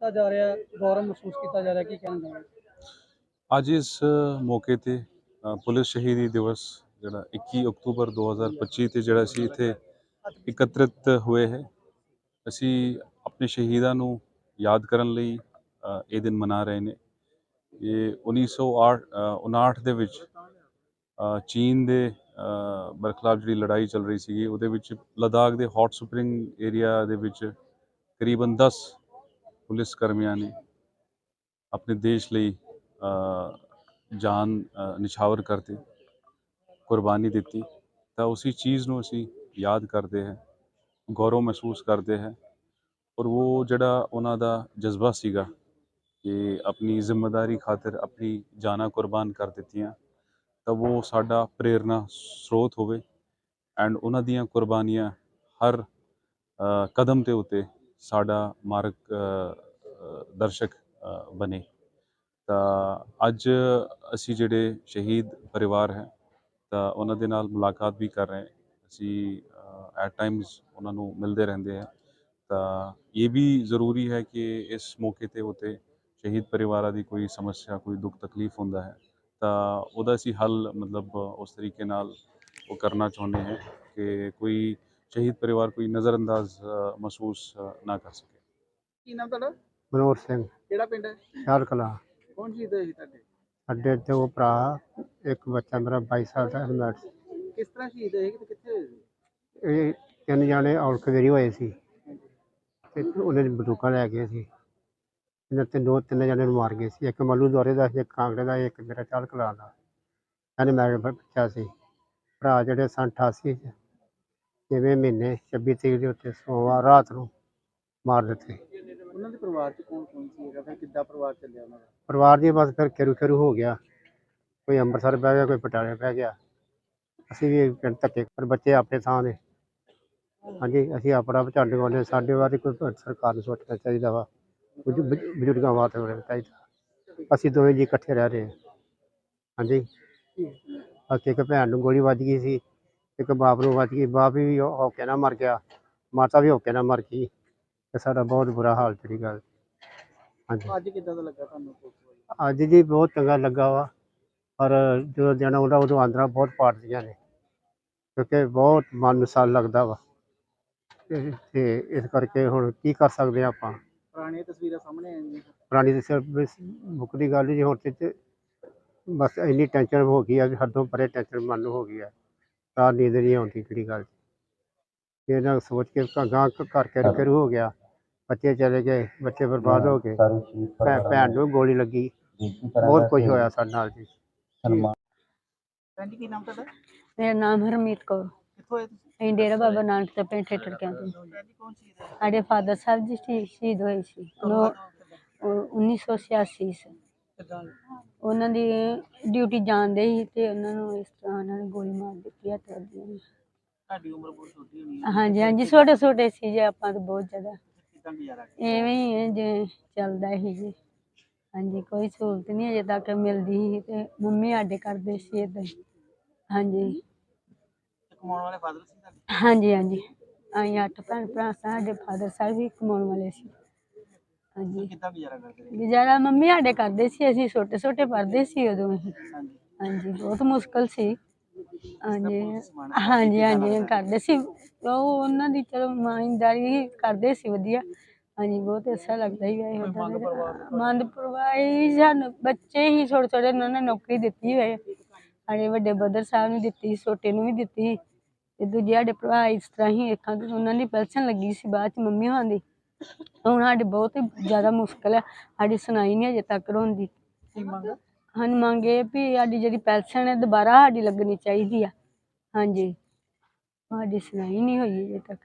ਕੀਤਾ ਜਾ ਰਿਹਾ ਗੌਰਵ ਮਹਿਸੂਸ ਕੀਤਾ ਜਾ ਰਿਹਾ ਕੀ ਕਹਿਣਾ ਚਾਹੁੰਦੇ ਅੱਜ ਇਸ ਮੌਕੇ ਤੇ ਪੁਲਿਸ ਸ਼ਹੀਦੀ ਦਿਵਸ ਜਿਹੜਾ 21 ਅਕਤੂਬਰ 2025 ਤੇ ਜਿਹੜਾ ਅਸੀਂ ਇੱਥੇ ਇਕੱਤਰਿਤ ਹੋਏ ਹੈ ਅਸੀਂ ਆਪਣੇ ਸ਼ਹੀਦਾਂ ਨੂੰ ਯਾਦ ਕਰਨ ਲਈ ਇਹ ਦਿਨ ਮਨਾ ਰਹੇ ਨੇ। ਇਹ 1908 ਅ, 59 ਦੇ ਵਿੱਚ ਚੀਨ ਦੇ ਅ, ਬਰਖਲਾਫ ਜਿਹੜੀ ਲੜਾਈ ਚੱਲ ਰਹੀ ਸੀਗੀ ਉਹਦੇ ਵਿੱਚ ਲਦਾਖ ਦੇ ਹੌਟ ਸਪਰਿੰਗ ਏਰੀਆ ਦੇ ਵਿੱਚ ਕਰੀਬਨ 10 ਪੁਲਿਸ ਕਰਮੀਆਂ ਨੇ ਆਪਣੇ ਦੇਸ਼ ਲਈ ਜਾਨ ਨਿਛਾਵਰ ਕਰਤੀ, ਕੁਰਬਾਨੀ ਦਿੱਤੀ। ਤਾਂ ਉਸੇ ਚੀਜ਼ ਨੂੰ ਅਸੀਂ ਯਾਦ ਕਰਦੇ ਹਾਂ, ਗੌਰਵ ਮਹਿਸੂਸ ਕਰਦੇ ਹਾਂ। ਔਰ ਉਹ ਜਿਹੜਾ ਉਹਨਾਂ ਦਾ ਜਜ਼ਬਾ ਸੀਗਾ ਕਿ ਆਪਣੀ ਜ਼ਿੰਮੇਵਾਰੀ ਖਾਤਰ ਆਪਣੀ ਜਾਨਾਂ ਕੁਰਬਾਨ ਕਰ ਦਿੱਤੀਆਂ, ਤਾਂ ਉਹ ਸਾਡਾ ਪ੍ਰੇਰਨਾ ਸਰੋਤ ਹੋਵੇ। ਐਂਡ ਉਹਨਾਂ ਦੀਆਂ ਕੁਰਬਾਨੀਆਂ ਹਰ ਕਦਮ ਤੇ ਉਤੇ ਸਾਡਾ ਮਾਰਗ ਦਰਸ਼ਕ ਬਣੇ। ਤਾਂ ਅੱਜ ਅਸੀਂ ਜਿਹੜੇ ਸ਼ਹੀਦ ਪਰਿਵਾਰ ਹੈ, ਤਾਂ ਉਹਨਾਂ ਦੇ ਨਾਲ ਮੁਲਾਕਾਤ ਵੀ ਕਰ ਰਹੇ ਅਸੀਂ ਐਟ ਟਾਈਮਸ ਉਹਨਾਂ ਨੂੰ ਮਿਲਦੇ ਰਹਿੰਦੇ ਹਾਂ। ਤਾਂ ਇਹ ਵੀ ਜ਼ਰੂਰੀ ਹੈ ਕਿ ਇਸ ਮੌਕੇ ਤੇ ਉਤੇ ਸ਼ਹੀਦ ਪਰਿਵਾਰਾਂ ਦੀ ਕੋਈ ਸਮੱਸਿਆ, ਕੋਈ ਦੁੱਖ, ਤਕਲੀਫ ਹੁੰਦਾ ਹੈ, ਤਾਂ ਉਹਦਾ ਅਸੀਂ ਹੱਲ, ਮਤਲਬ ਉਸ ਤਰੀਕੇ ਨਾਲ ਉਹ ਕਰਨਾ ਚਾਹੁੰਦੇ ਹਾਂ ਕਿ ਕੋਈ ਸ਼ਹੀਦ ਪਰਿਵਾਰ ਕੋਈ ਨਜ਼ਰਅੰਦਾਜ਼ ਮਹਿਸੂਸ ਨਾ ਕਰ ਸਕੇ। ਕੀ ਨਾਮ ਤੁਹਾਡਾ? ਮਨੋਹਰ ਸਿੰਘ। ਕਿਹੜਾ ਪਿੰਡ ਹੈ? ਸ਼ਾਰ ਕਲਾ ਕੌਣ ਹੋਏ ਸੀ ਤੁਹਾਡੇ? ਅੱਡੇ ਤੇ ਉਹ ਭਰਾ ਇੱਕ ਬੱਚਾ ਮੇਰਾ 22 ਸਾਲ ਦਾ ਹਰਮੈਟ ਕਿਸ ਤਰ੍ਹਾਂ ਸ਼ਹੀਦ ਹੋਏ ਤੇ ਕਿੱਥੇ ਹੋਏ ਸੀ? ਇਹ ਤਿੰਨ ਜਾਣੇ ਔਲਖ ਵੇਰੀ ਹੋਏ ਸੀ। ਤੇ ਉਹਨਾਂ ਨੇ ਬੰਦੂਕਾਂ ਲੈ ਗਏ ਸੀ। ਇਹਨਾਂ ਤੇ ਦੋ ਤਿੰਨ ਜਣੇ ਨੂੰ ਮਾਰ ਗਏ ਸੀ। ਇੱਕ ਮੱਲੂ ਦੁਆਰੇ ਦਾ ਸੀ, ਇੱਕ ਕਾਂਗੜੇ ਦਾ ਇੱਕ ਮੇਰਾ ਚਾਲ ਕਲਾ ਦਾ। ਇਹਨੇ ਮੇਰੇ ਬੱਚਾ ਸੀ। ਭਰਾ ਜਿਹੜੇ ਸਨ 88 ਚ ਛੇਵੇਂ ਮਹੀਨੇ 26 ਤਰੀਕ ਦੇ ਉੱਤੇ ਸੋਮਵਾਰ ਰਾਤ ਨੂੰ ਮਾਰ ਦਿੱਤੇ। ਉਹਨਾਂ ਦੇ ਪਰਿਵਾਰ ਚ ਕੌਣ ਕੌਣ ਸੀ ਹੈਗਾ? ਫਿਰ ਕਿੱਦਾਂ ਪਰਿਵਾਰ ਚੱਲਿਆ ਉਹਨਾਂ ਦਾ? ਪਰਿਵਾਰ ਦੀ ਬਸ ਫਿਰ ਖੇਰੂ ਖੇਰੂ ਹੋ ਗਿਆ। ਕੋਈ ਅੰਮ੍ਰਿਤਸਰ ਬਹਿ ਗਿਆ ਕੋਈ ਪਟਿਆਲੇ ਬਹਿ ਗਿਆ। ਅਸੀਂ ਵੀ ਪਿੰਡ ਧੱਕੇ ਪਰ ਬੱਚੇ ਆਪਣੇ ਥਾਂ ਨੇ ਹਾਂਜੀ ਅਸੀਂ ਆਪਣਾ ਝੰਡ ਗਾਉਂਦੇ ਸਾਡੇ ਬਾਰੇ ਕੋਈ ਸਰਕਾਰ ਨੂੰ ਸੋਚਣਾ ਚਾਹੀਦਾ ਵਾ। ਬਜ਼ੁ- ਬਜ਼ੁਰਗਾਂ ਵਾਸਤੇ ਹੋਣਾ ਚਾਹੀਦਾ। ਅਸੀਂ ਦੋਵੇਂ ਜੀ ਇਕੱਠੇ ਰਹਿ ਰਹੇ ਹਾਂ। ਹਾਂਜੀ। ਬਾਕੀ ਇੱਕ ਭੈਣ ਨੂੰ ਗੋਲੀ ਵੱਜ ਗਈ ਸੀ। ਇੱਕ ਬਾਪ ਨੂੰ ਵੱਜ ਗਈ ਬਾਪ ਵੀ ਹੋ ਕੇ ਨਾ ਮਰ ਗਿਆ ਮਾਤਾ ਵੀ ਹੋ ਕੇ ਨਾ ਮਰ ਗਈ ਤੇ ਸਾਡਾ ਬਹੁਤ ਬੁਰਾ ਹਾਲ ਜਿਹੜੀ ਗੱਲ। ਹਾਂਜੀ। ਅੱਜ ਕਿੱਦਾਂ ਦਾ ਲੱਗਾ ਤੁਹਾਨੂੰ? ਅੱਜ ਜੀ ਬਹੁਤ ਚੰਗਾ ਲੱਗਾ ਵਾ ਪਰ ਜਦੋਂ ਦਿਨ ਆਉਂਦਾ ਉਦੋਂ ਆਂਦਰਾਂ ਬਹੁਤ ਪਾੜਦੀਆਂ ਨੇ ਕਿਉਂਕਿ ਬਹੁਤ ਮਨ ਨੂੰ ਸਾਲ ਲੱਗਦਾ ਵਾ। ਤੇ ਤੇ ਇਸ ਕਰਕੇ ਹੁਣ ਕੀ ਕਰ ਸਕਦੇ ਆ ਆਪਾਂ? ਪੁਰਾਣੀਆਂ ਤਸਵੀਰਾਂ ਸਾਹਮਣੇ ਆਈਆਂ ਪੁਰਾਣੀ ਦੀ ਸਿਰਫ ਮੁੱਕ ਦੀ ਗੱਲ ਜੀ ਹੁਣ ਤੇ ਤੇ ਬਸ ਇੰਨੀ ਟੈਨਸ਼ਨ ਹੋ ਗਈ ਆ ਵੀ ਹੱਦੋਂ ਪਰੇ ਟੈਨਸ਼ਨ ਮਨ ਨੂੰ ਹੋ ਗਈ ਆ। ਤਾਂ ਨੀਂਦ ਨਹੀਂ ਆਉਂਦੀ ਕਿਹੜੀ ਗੱਲ ਇਹ ਨਾ ਸੋਚ ਕੇ ਗਾਂ ਘਰ ਕੇ ਸ਼ੁਰੂ ਹੋ ਗਿਆ। ਬੱਚੇ ਚਲੇ ਗਏ ਬੱਚੇ ਬਰਬਾਦ ਹੋ ਗਏ। ਭੈ- ਭੈਣ ਨੂੰ ਗੋਲੀ ਲੱਗੀ। ਬਹੁਤ ਕੁਝ ਹੋਇਆ ਸਾਡੇ ਨਾਲ ਜੀ। ਭੈਣ ਜੀ ਕੀ ਨਾਮ ਤੁਹਾਡਾ? ਮੇਰਾ ਨਾਮ ਹਰਮੀਤ ਕੌਰ। ਕਿੱਥੋਂ ਆਏ ਤੁਸੀਂ? ਅਸੀਂ ਡੇਰਾ ਬਾਬਾ ਨਾਨਕ ਤੇ ਪਿੰਡ ਠੇਠੜ ਕੌਣ ਸਾਡੇ ਫਾਦਰ ਸਾਹਿਬ ਜੀ ਸ਼ਹੀ- ਸ਼ਹੀਦ ਹੋਏ ਸੀ। ਨੌ ਉਹ 1986 ਚ। ਕਿੱਦਾਂ ਉਹਨਾਂ ਦੀ ਡਿਊਟੀ ਜਾਣਦੇ ਸੀ ਤੇ ਉਹਨਾਂ ਨੂੰ ਇਸ ਤਰ੍ਹਾਂ ਉਹਨਾਂ ਨੇ ਗੋਲੀ ਮਾਰ ਦਿੱਤੀ ਵੱਜੀਆਂ ਨੇ। ਤੁਹਾਡੀ ਉਮਰ ਬਹੁਤ ਛੋਟੀ ਹੋਣੀ ਹੈ ਹਾਂਜੀ ਹਾਂਜੀ ਛੋਟੇ ਛੋਟੇ ਸੀ ਜੇ ਆਪਾਂ ਤਾਂ ਬਹੁਤ ਜ਼ਿਆਦਾ। ਕਿੱਦਾਂ ਗੁਜ਼ਾਰਾ ਕੀਤਾ? ਐਵੇਂ ਹੀ ਹੈ ਜੇ ਚੱਲਦਾ ਸੀ ਜੀ। ਹਾਂਜੀ ਕੋਈ ਸਹੂਲਤ ਨਹੀਂ ਅਜੇ ਤੱਕ ਮਿਲਦੀ ਸੀ ਤੇ ਮੰਮੀ ਸਾਡੇ ਕਰਦੇ ਸੀ ਏਦਾਂ ਹੀ। ਹਾਂਜੀ। ਤੇ ਕਮਾਉਣ ਵਾਲੇ ਫਾਦਰ ਸੀ ਤੁਹਾਡੇ? ਹਾਂਜੀ ਹਾਂਜੀ। ਅਸੀਂ ਅੱਠ ਭੈਣ ਭਰਾ ਸਾਡੇ ਫਾਦਰ ਸਾਹਿਬ ਵੀ ਕਮਾਉਣ ਵਾਲੇ ਸੀ। ਹਾਂਜੀ। ਕਿੱਦਾਂ ਗੁਜ਼ਾਰਾ ਕਰਦੇ ਰਹੇ? ਗੁਜ਼ਾਰਾ ਮੰਮੀ ਸਾਡੇ ਕਰਦੇ ਸੀ ਅਸੀਂ ਛੋਟੇ ਛੋਟੇ ਪੜ੍ਹਦੇ ਸੀ ਉਦੋਂ ਅਸੀਂ ਹਾਂਜੀ। ਹਾਂਜੀ ਬਹੁਤ ਮੁਸ਼ਕਲ ਸੀ। ਹਾਂਜੀ ਹਾਂਜੀ ਹਾਂਜੀ ਕਰਦੇ ਸੀ। ਉਹ ਉਹਨਾਂ ਦੀ ਚਲੋ ਇਮਾਨਦਾਰੀ ਹੀ ਕਰਦੇ ਸੀ ਵਧੀਆ। ਹਾਂਜੀ ਬਹੁਤ ਅੱਛਾ ਲੱਗਦਾ ਹੀ ਹੈ ਮੰਦ ਪਰਵਾਹੀ ਸਾਨੂੰ ਬੱਚੇ ਹੀ ਛੋਟੇ ਛੋਟੇ ਉਹਨਾਂ ਨੇ ਨੌਕਰੀ ਦਿੱਤੀ ਹੋਏ। ਸਾਡੇ ਵੱਡੇ ਬਦਰ ਸਾਹਿਬ ਨੂੰ ਦਿੱਤੀ ਛੋਟੇ ਨੂੰ ਵੀ ਦਿੱਤੀ ਤੇ ਦੂਜੇ ਸਾਡੇ ਭਰਾ ਇਸ ਤਰ੍ਹਾਂ ਹੀ ਤੇ ਉਹਨਾਂ ਦੀ ਪੈਨਸ਼ਨ ਲੱਗੀ ਸੀ ਬਾਅਦ ਚ ਮੰਮੀ ਹੋਣਾ ਦੀ। ਹੁਣ ਸਾਡੇ ਬਹੁਤ ਹੀ ਜ਼ਿਆਦਾ ਮੁਸ਼ਕਲ ਹੈ ਸਾਡੀ ਸੁਣਾਈ ਨਹੀਂ ਅਜੇ ਤੱਕ ਹੁੰਦੀ ਮੰਗ ਹਨ ਮੰਗੇ ਵੀ ਸਾਡੀ ਜਿਹੜੀ ਪੈਨਸ਼ਨ ਹੈ ਦੁਬਾਰਾ ਸਾਡੀ ਲੱਗਣੀ ਚਾਹੀਦੀ ਆ। ਹਾਂਜੀ ਸਾਡੀ ਸੁਣਾਈ ਨਹੀਂ ਹੋਈ ਅਜੇ ਤੱਕ।